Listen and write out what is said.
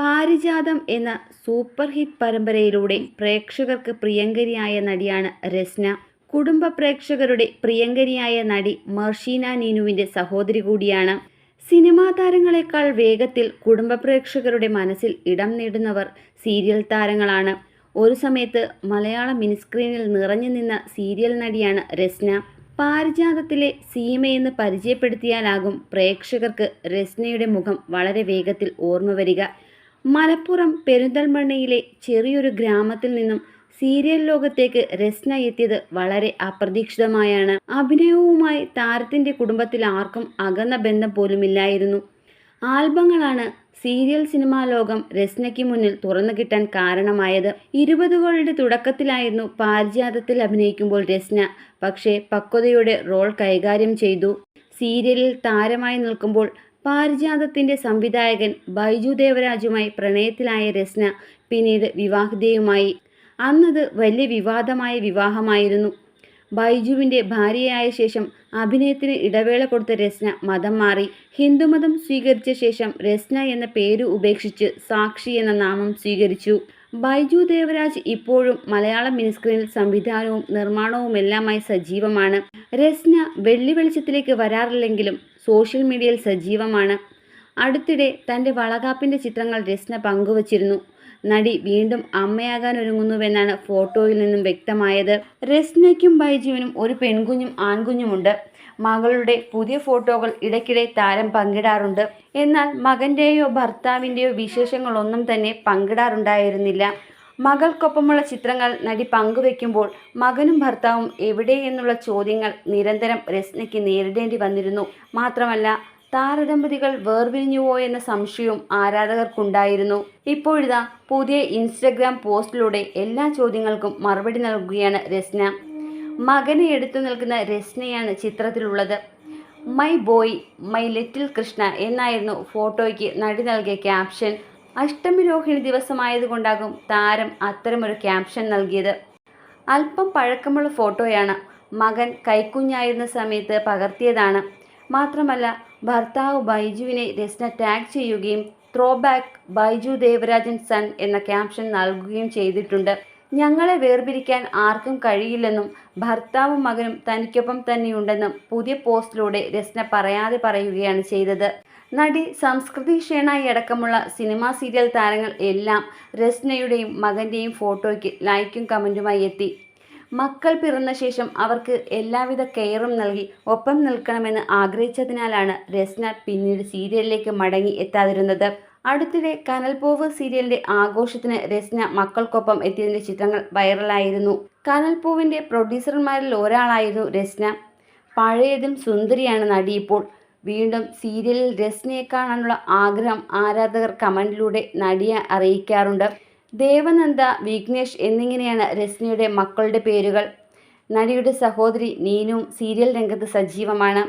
പാരിജാതം എന്ന super hit പരമ്പരയിലൂടെ പ്രേക്ഷകർക്ക് പ്രിയങ്കരിയായ നടിയാണ് രസ്ന. കുടുംബ പ്രേക്ഷകരുടെ പ്രിയങ്കരിയായ നടി മർഷീന നീനുവിന്റെ സഹോദരി കൂടിയാണ്. സിനിമാ താരങ്ങളെക്കാൾ വേഗത്തിൽ കുടുംബ പ്രേക്ഷകരുടെ മനസ്സിൽ ഇടം നേടുന്നവർ സീരിയൽ താരങ്ങളാണ്. ഒരു സമയത്ത് മലയാള മിനിസ്ക്രീനിൽ നിറഞ്ഞു നിന്ന സീരിയൽ നടിയാണ് രസ്ന. പാരിജാതത്തിലെ സീമയെന്ന് പരിചയപ്പെടുത്തിയാലാകും പ്രേക്ഷകർക്ക് രസ്നയുടെ മുഖം വളരെ വേഗത്തിൽ ഓർമ്മ വരിക. മലപ്പുറം പെരിന്തൽമണ്ണയിലെ ചെറിയൊരു ഗ്രാമത്തിൽ നിന്നും സീരിയൽ ലോകത്തേക്ക് രസ്ന എത്തിയത് വളരെ അപ്രതീക്ഷിതമായാണ്. അഭിനയവുമായി താരത്തിന്റെ കുടുംബത്തിൽ ആർക്കും അകന്ന ബന്ധം പോലുമില്ലായിരുന്നു. ആൽബങ്ങളാണ് സീരിയൽ സിനിമാ ലോകം രസ്നയ്ക്ക് മുന്നിൽ തുറന്നു കിട്ടാൻ കാരണമായത്. ഇരുപതുകളുടെ തുടക്കത്തിലായിരുന്നു പാരിജാതത്തിൽ അഭിനയിക്കുമ്പോൾ രസ്ന പക്ഷേ പക്വതയുടെ റോൾ കൈകാര്യം ചെയ്തു. സീരിയലിൽ താരമായി നിൽക്കുമ്പോൾ പാരിജാതത്തിന്റെ സംവിധായകൻ ബൈജു ദേവരാജുമായി പ്രണയത്തിലായ രസ്ന പിന്നീട് വിവാഹിതയുമായി. അന്നത് വലിയ വിവാദമായ വിവാഹമായിരുന്നു. ബൈജുവിന്റെ ഭാര്യയായ ശേഷം അഭിനയത്തിന് ഇടവേള കൊടുത്ത രസ്ന മതം മാറി. ഹിന്ദുമതം സ്വീകരിച്ച ശേഷം രസ്ന എന്ന പേര് ഉപേക്ഷിച്ച് സാക്ഷി എന്ന നാമം സ്വീകരിച്ചു. ബൈജു ദേവരാജ് ഇപ്പോഴും മലയാളം മിനിസ്ക്രീനിൽ സംവിധാനവും നിർമ്മാണവുമെല്ലാമായി സജീവമാണ്. രസ്ന വെള്ളി വെളിച്ചത്തിലേക്ക് വരാറില്ലെങ്കിലും സോഷ്യൽ മീഡിയയിൽ സജീവമാണ്. അടുത്തിടെ തന്റെ വളകാപ്പിന്റെ ചിത്രങ്ങൾ രസ്ന പങ്കുവച്ചിരുന്നു. നടി വീണ്ടും അമ്മയാകാൻ ഒരുങ്ങുന്നുവെന്നാണ് ഫോട്ടോയിൽ നിന്നും വ്യക്തമായത്. രസ്നയ്ക്കും ബൈജുവിനും ഒരു പെൺകുഞ്ഞും ആൺകുഞ്ഞുമുണ്ട്. മകളുടെ പുതിയ ഫോട്ടോകൾ ഇടയ്ക്കിടെ താരം പങ്കിടാറുണ്ട്. എന്നാൽ മകന്റെയോ ഭർത്താവിന്റെയോ വിശേഷങ്ങളൊന്നും തന്നെ പങ്കിടാറുണ്ടായിരുന്നില്ല. മകൾക്കൊപ്പമുള്ള ചിത്രങ്ങൾ നടി പങ്കുവെക്കുമ്പോൾ മകനും ഭർത്താവും എവിടെ എന്നുള്ള ചോദ്യങ്ങൾ നിരന്തരം രസ്നയ്ക്ക് നേരിടേണ്ടി വന്നിരുന്നു. മാത്രമല്ല താരദമ്പതികൾ വേർപിരിഞ്ഞുവോ എന്ന സംശയവും ആരാധകർക്കുണ്ടായിരുന്നു. ഇപ്പോഴിതാ പുതിയ ഇൻസ്റ്റഗ്രാം പോസ്റ്റിലൂടെ എല്ലാ ചോദ്യങ്ങൾക്കും മറുപടി നൽകുകയാണ് രസ്ന. മകനെ എടുത്തു നിൽക്കുന്ന രസ്നയാണ് ചിത്രത്തിലുള്ളത്. My boy my little Krishna എന്നായിരുന്നു ഫോട്ടോയ്ക്ക് നടി നൽകിയ ക്യാപ്ഷൻ. അഷ്ടമി രോഹിണി ദിവസമായതുകൊണ്ടാകും താരം അത്തരമൊരു ക്യാപ്ഷൻ നൽകിയത്. അല്പം പഴക്കമുള്ള ഫോട്ടോയാണ്. മകൻ കൈക്കുഞ്ഞായിരുന്ന സമയത്ത് പകർത്തിയതാണ്. മാത്രമല്ല ഭർത്താവ് ബൈജുവിനെ രസ്ന ടാഗ് ചെയ്യുകയും throw back Baiju Devarajan son എന്ന ക്യാപ്ഷൻ നൽകുകയും ചെയ്തിട്ടുണ്ട്. ഞങ്ങളെ വേർപിരിക്കാൻ ആർക്കും കഴിയില്ലെന്നും ഭർത്താവും മകനും തനിക്കൊപ്പം തന്നെയുണ്ടെന്നും പുതിയ പോസ്റ്റിലൂടെ രസ്ന പറയാതെ പറയുകയാണ് ചെയ്തത്. നടി സംസ്കൃതി ഷേണായി അടക്കമുള്ള സിനിമാ സീരിയൽ താരങ്ങൾ എല്ലാം രസ്നയുടെയും മകന്റെയും ഫോട്ടോയ്ക്ക് ലൈക്കും കമന്റുമായി എത്തി. മക്കൾ പിറന്ന ശേഷം അവർക്ക് എല്ലാവിധ കെയറും നൽകി ഒപ്പം നിൽക്കണമെന്ന് ആഗ്രഹിച്ചതിനാലാണ് രസ്ന പിന്നീട് സീരിയലിലേക്ക് മടങ്ങി എത്താതിരുന്നത്. അടുത്തിടെ കനൽപോവ് സീരിയലിന്റെ ആഘോഷത്തിന് രസ്ന മക്കൾക്കൊപ്പം എത്തിയതിന്റെ ചിത്രങ്ങൾ വൈറലായിരുന്നു. കനൽപൂവിന്റെ പ്രൊഡ്യൂസർമാരിൽ ഒരാളായിരുന്നു രസ്ന. പഴയതും സുന്ദരിയാണ് നടി ഇപ്പോൾ. വീണ്ടും സീരിയലിൽ രസ്നയെ കാണാനുള്ള ആഗ്രഹം ആരാധകർ കമന്റിലൂടെ നടിയെ അറിയിക്കാറുണ്ട്. ദേവനന്ദ വിഘ്നേഷ് എന്നിങ്ങനെയാണ് രസ്നയുടെ മക്കളുടെ പേരുകൾ. നടിയുടെ സഹോദരി നീനും സീരിയൽ രംഗത്ത് സജീവമാണ്.